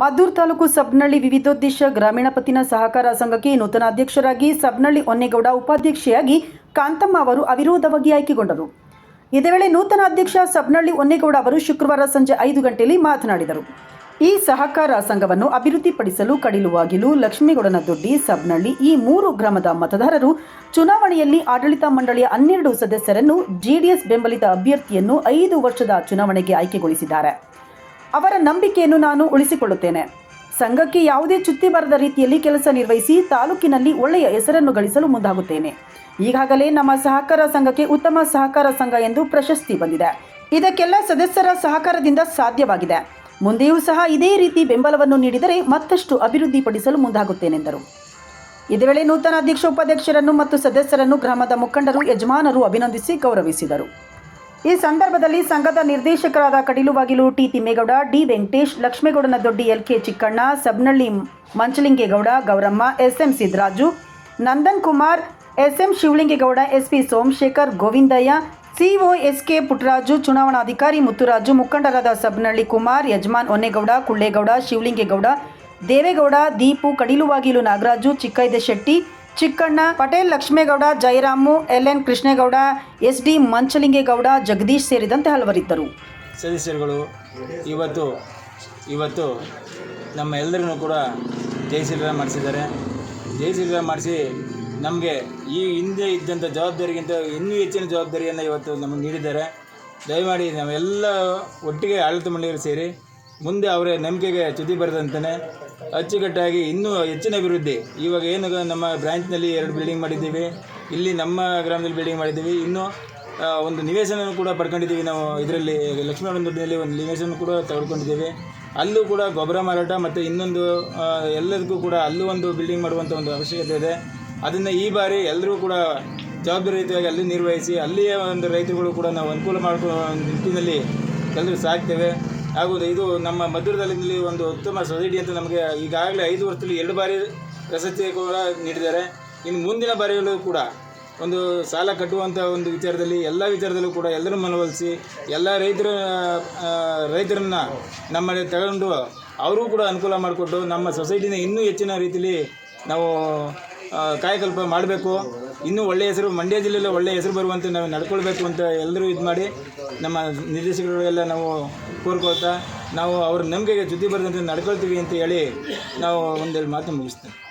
ಮದ್ದೂರು ತಾಲೂಕು ಸಬ್ನಳ್ಳಿ ವಿವಿಧೋದ್ದೇಶ ಗ್ರಾಮೀಣ ಪತ್ತಿನ ಸಹಕಾರ ಸಂಘಕ್ಕೆ ನೂತನ ಅಧ್ಯಕ್ಷರಾಗಿ ಸಬ್ನಳ್ಳಿ ಹೊನ್ನೇಗೌಡ ಉಪಾಧ್ಯಕ್ಷೆಯಾಗಿ ಕಾಂತಮ್ಮ ಅವರು ಅವಿರೋಧವಾಗಿ ಆಯ್ಕೆಗೊಂಡರು. ಇದೇ ವೇಳೆ ನೂತನ ಅಧ್ಯಕ್ಷ ಸಬ್ನಳ್ಳಿ ಹೊನ್ನೇಗೌಡ ಅವರು ಶುಕ್ರವಾರ ಸಂಜೆ ಐದು ಗಂಟೆಯಲ್ಲಿ ಮಾತನಾಡಿದರು. ಈ ಸಹಕಾರ ಸಂಘವನ್ನು ಅಭಿವೃದ್ಧಿಪಡಿಸಲು ಕಡಿಲುವಾಗಿಲು ಲಕ್ಷ್ಮೀಗೌಡನ ದೊಡ್ಡಿ, ಸಬ್ನಳ್ಳಿ ಈ ಮೂರು ಗ್ರಾಮದ ಮತದಾರರು ಚುನಾವಣೆಯಲ್ಲಿ ಆಡಳಿತ ಮಂಡಳಿಯ ಹನ್ನೆರಡು ಸದಸ್ಯರನ್ನು ಜೆಡಿಎಸ್ ಬೆಂಬಲಿತ ಅಭ್ಯರ್ಥಿಯನ್ನು ಐದು ವರ್ಷದ ಚುನಾವಣೆಗೆ ಆಯ್ಕೆಗೊಳಿಸಿದ್ದಾರೆ. ಅವರ ನಂಬಿಕೆಯನ್ನು ನಾನು ಉಳಿಸಿಕೊಳ್ಳುತ್ತೇನೆ. ಸಂಘಕ್ಕೆ ಯಾವುದೇ ಚುತ್ತಿ ಬರದ ರೀತಿಯಲ್ಲಿ ಕೆಲಸ ನಿರ್ವಹಿಸಿ ತಾಲೂಕಿನಲ್ಲಿ ಒಳ್ಳೆಯ ಹೆಸರನ್ನು ಗಳಿಸಲು ಮುಂದಾಗುತ್ತೇನೆ. ಈಗಾಗಲೇ ನಮ್ಮ ಸಹಕಾರ ಸಂಘಕ್ಕೆ ಉತ್ತಮ ಸಹಕಾರ ಸಂಘ ಎಂದು ಪ್ರಶಸ್ತಿ ಬಂದಿದೆ. ಇದಕ್ಕೆಲ್ಲ ಸದಸ್ಯರ ಸಹಕಾರದಿಂದ ಸಾಧ್ಯವಾಗಿದೆ. ಮುಂದೆಯೂ ಸಹ ಇದೇ ರೀತಿ ಬೆಂಬಲವನ್ನು ನೀಡಿದರೆ ಮತ್ತಷ್ಟು ಅಭಿವೃದ್ಧಿಪಡಿಸಲು ಮುಂದಾಗುತ್ತೇನೆಂದರು. ಇದೇ ವೇಳೆ ನೂತನ ಅಧ್ಯಕ್ಷ, ಉಪಾಧ್ಯಕ್ಷರನ್ನು ಮತ್ತು ಸದಸ್ಯರನ್ನು ಗ್ರಾಮದ ಮುಖಂಡರು, ಯಜಮಾನರು ಅಭಿನಂದಿಸಿ ಗೌರವಿಸಿದರು. ಈ ಸಂದರ್ಭದಲ್ಲಿ ಸಂಘದ ನಿರ್ದೇಶಕರಾದ Kadiluvagilu T Thimmegowda, D Venkatesh, Lakshmegowdana Doddi L K Chikkanna, Sabnalli Manchalingegowda, Gowramma, S M Siddaraju, Nandan Kumar, S M Shivalingegowda, S P Somashekhar, Govindaiah CO S K Puttaraju, ಚುನಾವಣಾಧಿಕಾರಿ ಮುತ್ತುರಾಜು, ಮುಖಂಡರಾದ Sabnalli Kumar, ಯಜಮಾನ್ Onnegowda, Kullegowda, Shivalingegowda, Devegowda, Deepu Kadiluvagilu Nagaraju Chikkaida Shetty Chikkanna, Patel, Lakshmegowda Jayaramu L N Krishnegowda, S D Manchalingegowda, Jagadish ಸೇರಿದಂತೆ ಹಲವರಿದ್ದರು. ಸದಸ್ಯರುಗಳು ಇವತ್ತು ಇವತ್ತು ನಮ್ಮ ಎಲ್ಲರನ್ನೂ ಕೂಡ ಜಯಶೀಲರ ಮಾಡಿಸಿದ್ದಾರೆ. ಜಯಶೀಲರ ಮಾಡಿಸಿ ನಮಗೆ ಈ ಹಿಂದೆ ಇದ್ದಂಥ ಜವಾಬ್ದಾರಿಗಿಂತ ಇನ್ನೂ ಹೆಚ್ಚಿನ ಜವಾಬ್ದಾರಿಯನ್ನು ಇವತ್ತು ನಮಗೆ ನೀಡಿದ್ದಾರೆ. ದಯಮಾಡಿ ನಾವೆಲ್ಲ ಒಟ್ಟಿಗೆ ಆಡಳಿತ ಮಂಡಳಿಯರು ಸೇರಿ ಮುಂದೆ ಅವರ ನಂಬಿಕೆಗೆ ಚ್ಯುತಿ ಬರದಂತಾನೆ ಅಚ್ಚುಕಟ್ಟಾಗಿ ಇನ್ನೂ ಹೆಚ್ಚಿನ ಅಭಿವೃದ್ಧಿ. ಇವಾಗ ಏನು ನಮ್ಮ ಬ್ರ್ಯಾಂಚ್ನಲ್ಲಿ ಎರಡು ಬಿಲ್ಡಿಂಗ್ ಮಾಡಿದ್ದೀವಿ. ಇಲ್ಲಿ ನಮ್ಮ ಗ್ರಾಮದಲ್ಲಿ ಬಿಲ್ಡಿಂಗ್ ಮಾಡಿದ್ದೀವಿ. ಇನ್ನೂ ಒಂದು ನಿವೇಶನ ಕೂಡ ಪಡ್ಕೊಂಡಿದ್ದೀವಿ ನಾವು. ಇದರಲ್ಲಿ ಲಕ್ಷ್ಮೀನಲ್ಲಿ ಒಂದು ನಿವೇಶನ ಕೂಡ ತೆಗೆದುಕೊಂಡಿದ್ದೀವಿ. ಅಲ್ಲೂ ಕೂಡ ಗೊಬ್ಬರ ಮಾರಾಟ ಮತ್ತು ಇನ್ನೊಂದು ಎಲ್ಲದಕ್ಕೂ ಕೂಡ ಅಲ್ಲೂ ಒಂದು ಬಿಲ್ಡಿಂಗ್ ಮಾಡುವಂಥ ಒಂದು ಅವಶ್ಯಕತೆ ಇದೆ. ಅದನ್ನು ಈ ಬಾರಿ ಎಲ್ಲರೂ ಕೂಡ ಜವಾಬ್ದಾರಿಯುತವಾಗಿ ಅಲ್ಲಿ ನಿರ್ವಹಿಸಿ, ಅಲ್ಲಿಯ ಒಂದು ರೈತರುಗಳು ಕೂಡ ನಾವು ಅನುಕೂಲ ಮಾಡಿಕೊಳ್ಳೋ ನಿಟ್ಟಿನಲ್ಲಿ ಎಲ್ಲರೂ ಸಾಕ್ತೇವೆ. ಹಾಗೂ ಇದು ನಮ್ಮ ಮಧುರದಲ್ಲಿ ಒಂದು ಉತ್ತಮ ಸೊಸೈಟಿ ಅಂತ ನಮಗೆ ಈಗಾಗಲೇ ಐದು ವರ್ಷದಲ್ಲಿ ಎರಡು ಬಾರಿ ಪ್ರಶಸ್ತಿ ಕೂಡ ನೀಡಿದ್ದಾರೆ. ಇನ್ನು ಮುಂದಿನ ಬಾರಿಯಲ್ಲೂ ಕೂಡ ಒಂದು ಸಾಲ ಕಟ್ಟುವಂಥ ಒಂದು ವಿಚಾರದಲ್ಲಿ ಎಲ್ಲ ವಿಚಾರದಲ್ಲೂ ಕೂಡ ಎಲ್ಲರೂ ಮನವೊಲಿಸಿ ಎಲ್ಲ ರೈತರ ರೈತರನ್ನು ನಮ್ಮಲ್ಲಿ ತಗೊಂಡು ಅವರೂ ಕೂಡ ಅನುಕೂಲ ಮಾಡಿಕೊಟ್ಟು ನಮ್ಮ ಸೊಸೈಟಿನ ಇನ್ನೂ ಹೆಚ್ಚಿನ ರೀತಿಯಲ್ಲಿ ನಾವು ಕಾಯಕಲ್ಪ ಮಾಡಬೇಕು. ಇನ್ನೂ ಒಳ್ಳೆಯ ಹೆಸರು, ಮಂಡ್ಯ ಜಿಲ್ಲೆಯಲ್ಲಿ ಒಳ್ಳೆಯ ಹೆಸರು ಬರುವಂತೆ ನಾವು ನಡ್ಕೊಳ್ಬೇಕು ಅಂತ ಎಲ್ಲರೂ ಇದು ಮಾಡಿ ನಮ್ಮ ನಿರ್ದೇಶಕರು ಎಲ್ಲ ನಾವು ಕೋರ್ಕೊಳ್ತಾ ನಾವು ಅವ್ರ ನಂಬಿಕೆಗೆ ಜೊತೆ ಬರದಂತೆ ನಡ್ಕೊಳ್ತೀವಿ ಅಂತ ಹೇಳಿ ನಾವು ಒಂದೆರಡು ಮಾತು ಮುಗಿಸ್ತೇವೆ